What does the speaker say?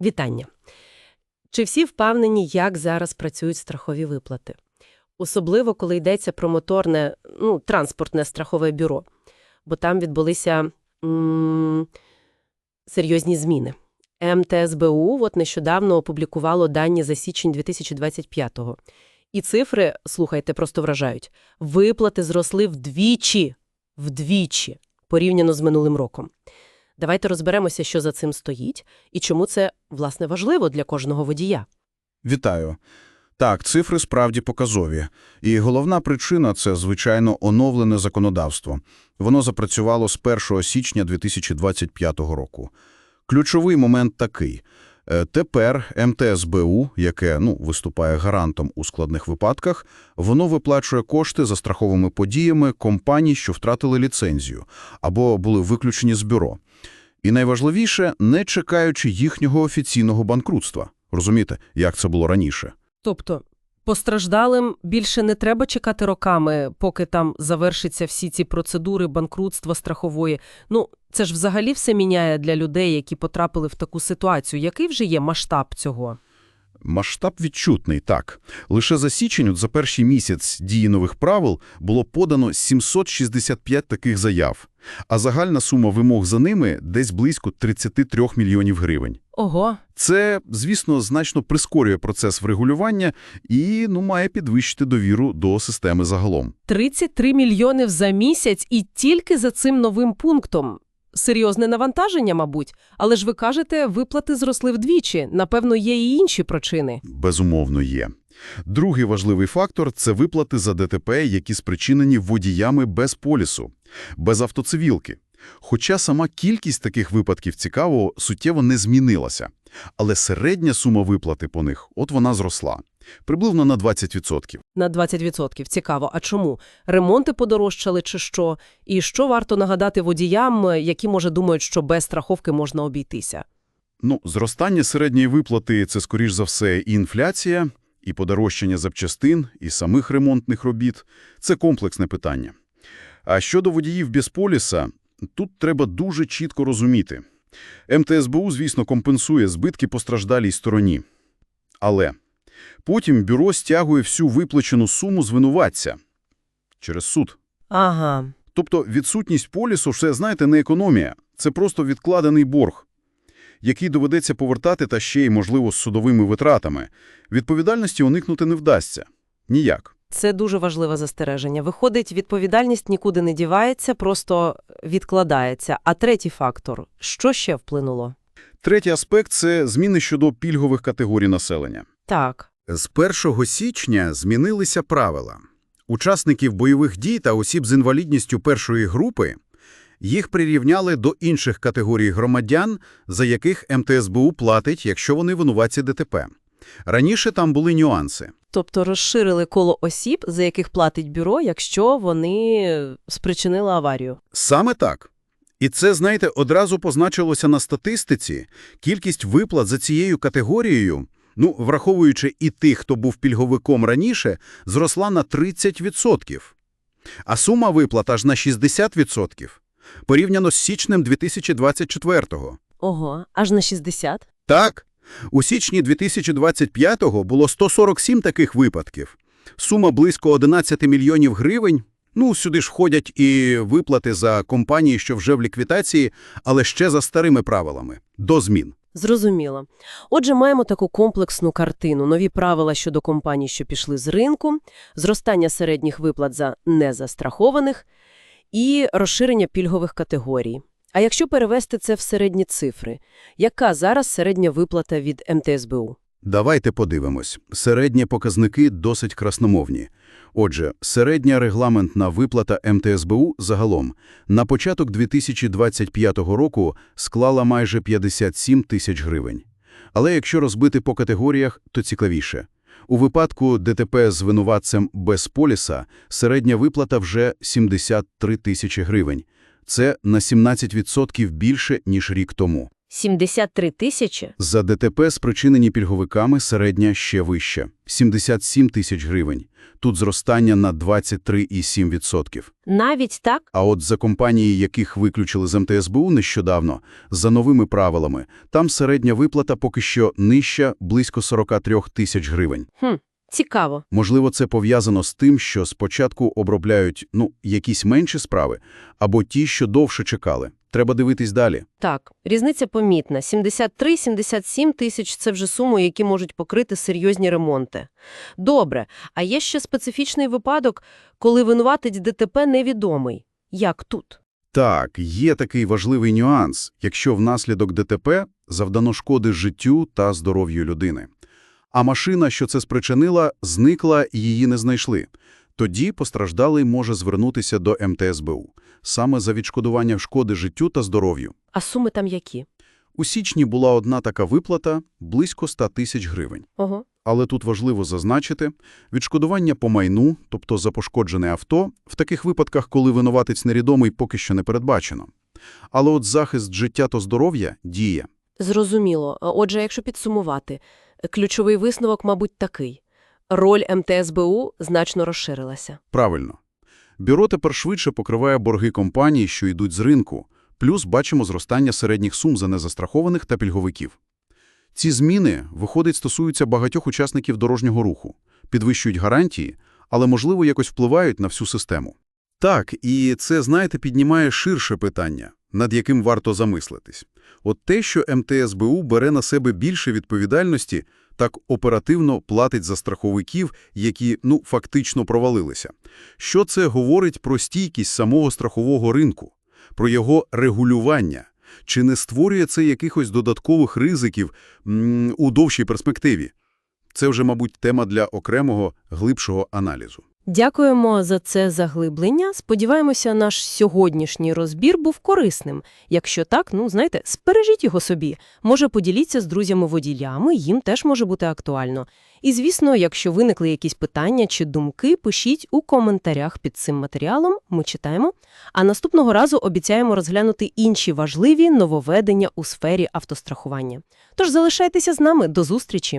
Вітання. Чи всі впевнені, як зараз працюють страхові виплати? Особливо, коли йдеться про моторне, ну, транспортне страхове бюро. Бо там відбулися м серйозні зміни. МТСБУ от нещодавно опублікувало дані за січень 2025-го. І цифри, слухайте, просто вражають. Виплати зросли вдвічі, вдвічі, порівняно з минулим роком. Давайте розберемося, що за цим стоїть, і чому це, власне, важливо для кожного водія. Вітаю. Так, цифри справді показові. І головна причина – це, звичайно, оновлене законодавство. Воно запрацювало з 1 січня 2025 року. Ключовий момент такий. Е, Тепер МТСБУ, яке ну, виступає гарантом у складних випадках, воно виплачує кошти за страховими подіями компаній, що втратили ліцензію або були виключені з бюро. І найважливіше, не чекаючи їхнього офіційного банкрутства. Розумієте, як це було раніше? Тобто постраждалим більше не треба чекати роками, поки там завершаться всі ці процедури банкрутства страхової. Ну, це ж взагалі все міняє для людей, які потрапили в таку ситуацію. Який вже є масштаб цього? Масштаб відчутний, так. Лише за січень, от за перший місяць дії нових правил, було подано 765 таких заяв, а загальна сума вимог за ними десь близько 33 мільйонів гривень. Ого, Це, звісно, значно прискорює процес врегулювання і ну, має підвищити довіру до системи загалом. 33 мільйони за місяць і тільки за цим новим пунктом. Серйозне навантаження, мабуть. Але ж ви кажете, виплати зросли вдвічі. Напевно, є і інші причини. Безумовно, є. Другий важливий фактор – це виплати за ДТП, які спричинені водіями без полісу, без автоцивілки. Хоча сама кількість таких випадків цікавого суттєво не змінилася. Але середня сума виплати по них, от вона зросла. Приблизно на 20%. На 20%. Цікаво. А чому? Ремонти подорожчали чи що? І що варто нагадати водіям, які, може, думають, що без страховки можна обійтися? Ну, зростання середньої виплати – це, скоріш за все, і інфляція, і подорожчання запчастин, і самих ремонтних робіт. Це комплексне питання. А щодо водіїв без поліса, тут треба дуже чітко розуміти. МТСБУ, звісно, компенсує збитки постраждалій стороні. Але потім бюро стягує всю виплачену суму з винуватця через суд. Ага. Тобто відсутність полісу – це, знаєте, не економія. Це просто відкладений борг, який доведеться повертати та ще й, можливо, з судовими витратами. Відповідальності уникнути не вдасться. Ніяк. Це дуже важливе застереження. Виходить, відповідальність нікуди не дівається, просто відкладається. А третій фактор – що ще вплинуло? Третій аспект – це зміни щодо пільгових категорій населення. Так. З 1 січня змінилися правила. Учасників бойових дій та осіб з інвалідністю першої групи їх прирівняли до інших категорій громадян, за яких МТСБУ платить, якщо вони винуватці ДТП. Раніше там були нюанси. Тобто розширили коло осіб, за яких платить бюро, якщо вони спричинили аварію. Саме так. І це, знаєте, одразу позначилося на статистиці. Кількість виплат за цією категорією, ну, враховуючи і тих, хто був пільговиком раніше, зросла на 30%. А сума виплат аж на 60%. Порівняно з січнем 2024-го. Ого, аж на 60? Так, у січні 2025-го було 147 таких випадків. Сума близько 11 мільйонів гривень. Ну, сюди ж входять і виплати за компанії, що вже в ліквідації, але ще за старими правилами, до змін. Зрозуміло. Отже, маємо таку комплексну картину. Нові правила щодо компаній, що пішли з ринку, зростання середніх виплат за незастрахованих і розширення пільгових категорій. А якщо перевести це в середні цифри, яка зараз середня виплата від МТСБУ? Давайте подивимось. Середні показники досить красномовні. Отже, середня регламентна виплата МТСБУ загалом на початок 2025 року склала майже 57 тисяч гривень. Але якщо розбити по категоріях, то цікавіше. У випадку ДТП з винуватцем без поліса середня виплата вже 73 тисячі гривень. Це на 17% більше, ніж рік тому. 73 тисячі? За ДТП, спричинені пільговиками, середня ще вища – 77 тисяч гривень. Тут зростання на 23,7%. Навіть так? А от за компанії, яких виключили з МТСБУ нещодавно, за новими правилами, там середня виплата поки що нижча – близько 43 тисяч гривень. Хм, цікаво. Можливо, це пов'язано з тим, що спочатку обробляють, ну, якісь менші справи, або ті, що довше чекали. Треба дивитись далі. Так, різниця помітна. 73-77 тисяч – це вже суми, які можуть покрити серйозні ремонти. Добре, а є ще специфічний випадок, коли винуватець ДТП невідомий. Як тут? Так, є такий важливий нюанс, якщо внаслідок ДТП завдано шкоди життю та здоров'ю людини. А машина, що це спричинила, зникла і її не знайшли. Тоді постраждалий може звернутися до МТСБУ саме за відшкодування шкоди життю та здоров'ю. А суми там які? У січні була одна така виплата – близько 100 тисяч гривень. Ого. Але тут важливо зазначити, відшкодування по майну, тобто за пошкоджене авто, в таких випадках, коли винуватець невідомий, поки що не передбачено. Але от захист життя та здоров'я діє. Зрозуміло. Отже, якщо підсумувати, ключовий висновок, мабуть, такий. Роль МТСБУ значно розширилася. Правильно. Бюро тепер швидше покриває борги компаній, що йдуть з ринку, плюс бачимо зростання середніх сум за незастрахованих та пільговиків. Ці зміни, виходить, стосуються багатьох учасників дорожнього руху, підвищують гарантії, але, можливо, якось впливають на всю систему. Так, і це, знаєте, піднімає ширше питання, над яким варто замислитись. От те, що МТСБУ бере на себе більше відповідальності, так оперативно платить за страховиків, які, ну, фактично провалилися. Що це говорить про стійкість самого страхового ринку, про його регулювання? Чи не створює це якихось додаткових ризиків у довшій перспективі? Це вже, мабуть, тема для окремого, глибшого аналізу. Дякуємо за це заглиблення. Сподіваємося, наш сьогоднішній розбір був корисним. Якщо так, ну, знаєте, спережіть його собі. Може, поділіться з друзями-воділями, їм теж може бути актуально. І, звісно, якщо виникли якісь питання чи думки, пишіть у коментарях під цим матеріалом, ми читаємо. А наступного разу обіцяємо розглянути інші важливі нововведення у сфері автострахування. Тож залишайтеся з нами, до зустрічі!